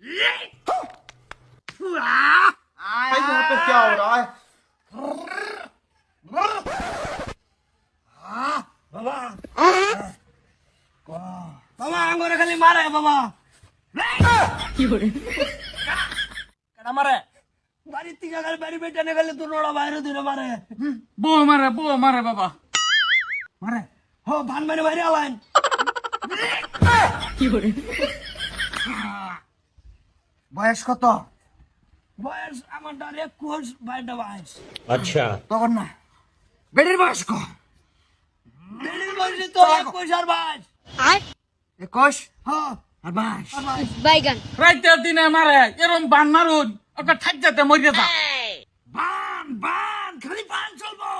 Thấy tôi tôi chờ rồi বাবা আঙ্গুরে খালি মারে বাবা কেডা মারে বাড়ির থেকে খালি বাড়ি বেটানে খালি তোর নোড়া বাইরে দিলে মারে বউ মারে বউ মারে বাবা মারে হো ভান মারে বাইরে আলাইন বয়স কত? বয়স আমার ডারে একুশ বাইরটা বয়স আচ্ছা। তখন না বেডির বয়স বয়স তো একুশ আর বাইশ। একুশ? হ্যাঁ আর বাইগান। রাইতের দিনে মারে এরম বান মারুন ওটা ঠাক যেতে মরিয়ে যা বান বান খালি বান চলবো।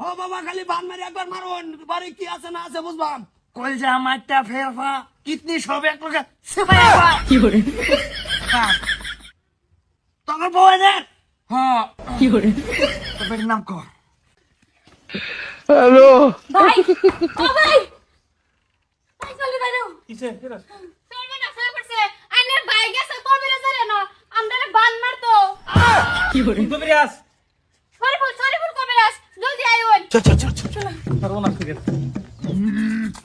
ও বাবা খালি বান মারি একবার মারুন বাড়ি কি আছে না আছে বুঝবাম। যে আমারটা ফেরফা কিতনি সব এক লোকে সেফাই তখন বউ এনে হ্যাঁ। তোর বেটির নাম কর। ভাই ও ভাই। ভাই চলে বাইরে। কিসে? চলবে না সারা পড়ছে আইনের ভাই গেছে কবে রে জানে না। বান মারতো। দুবিরাস সরি ফুল সরি ফুল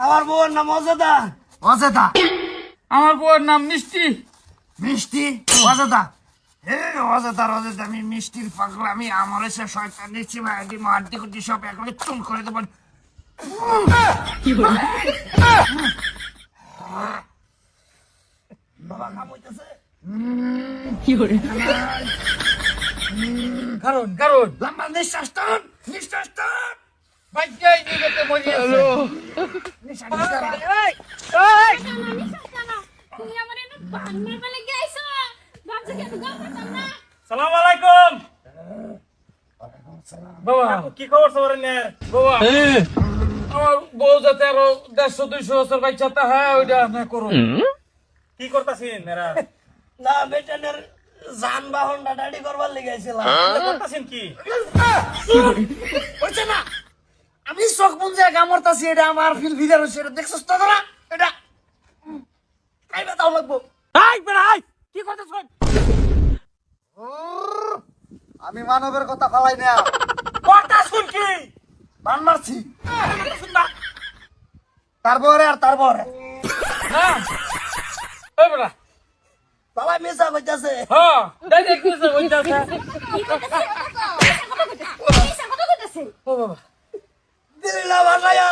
আমার বউর নাম অজদা অজেতা আমার বউয়ের নাম মিষ্টি। মিষ্টি? অজেতা হে অজেতা অজেতা আমি মিষ্টির পাগলা আমি আমার এসে শয়তান নিচ্ছি ভাই। আন্টি কুটি সব একবারে চুল করে দেবো। বাবা কাম হইতেছে কারণ কারণ। লম্বা নিঃশ্বাস টান নিঃশ্বাস টান। বাইকাই নিগতে মরিয়েছে। নিঃশ্বাস টান। তুমি আমার এনে বান মারবে লাগি আইছো? বাচ্চা কেন গাল করতাম না? সালাম আলাইকুম। বাবা। কি খবর সবার নের বাবা আমার বউ যাতে আরও দেড়শো দুইশো বছর বাচ্চা তা হ্যাঁ ওইটা না করুন কি করতাছিন এরা না বেটানের যানবাহনটা ডাডি করবার লেগেছিলাম করতাছিন কি? হচ্ছে না? আমি চোখ বুঝে কামড়তাছি এটা আমার ফিল ভিজার হচ্ছে এটা দেখছিস তো তোরা? এটা খাইবে তাও লাগবো। হাই বেড়া হাই! কি করতেছ আমি মানবের কথা ফালাই না। কথা শুন কি? বান মারছি। তারপরে আর তারপরে। হ্যাঁ ওই বেটা বাবা মিশা কইতাছে হ্যাঁ। ডাইরেক্ট নিছে ওইটা কি করতেছে কথা কইতেছে ও বাবা। দিলা ভাষায়া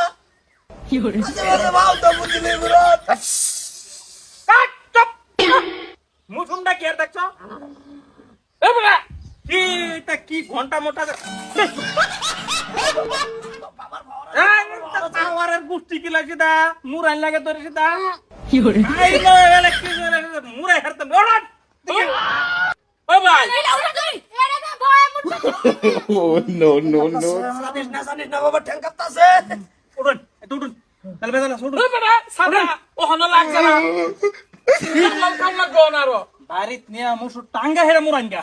কি করে? আরে বাউ তো বুঝি নে মুরাদ কাট চুপ। মুসুমটা কি আর দেখছ? এ বেটা কি এটা কি ঘণ্টা মোটা পাওয়ারের গুষ্টি কি লাগছে দা মুরাইন লাগে তোর দা কি মুরাই ওড়ান ও ভাই না জানিস না জানিস না বাবা ঠ্যাং কাঁপতাছে উড়ুন উড়ুন তাহলে বেদালা শুড়ুন ওই বেটা সাদা ও হনো লাগছে না কাম কাম লাগবো না আরও বাড়িত নিয়া মুসু টাঙ্গা হেরা মুরাইন গা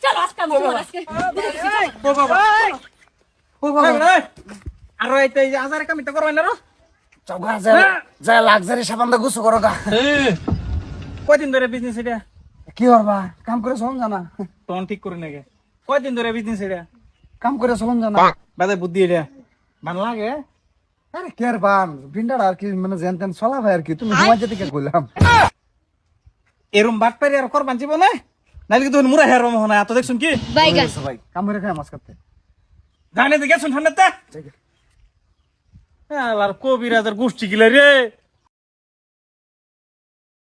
চলো আজকে আজকে ও বাবা ও বাবা আর এইতে আজারে কামিটা করবেন না রো চৌকা যা যা লাক্সারি সাবান দা গুছু করো গা কয়দিন ধরে বিজনেস এটা? কি করবা? কাম করে চলন জানা। তখন ঠিক করে নাকি কয়দিন ধরে বিজনেস এটা? কাম করে চলন জানা। বাদে বুদ্ধি এটা। ভালো লাগে। আরে কে আর বান? বিন্ডার আর কি মানে জেন তেন চলা ভাই আর কি। তুমি ঘুমাই যেতে কে কইলাম এরম বাট পারি আর করবান জীবনে? নাইলে কিন্তু মুরা হের মোহনা এত দেখছুন কি? বাইগান ভাই কাম করে খাই মাছ কাটতে। জানে তো গেছুন ঠান্ডাতে? আর কবিরাজের গোষ্ঠী গিলা রে।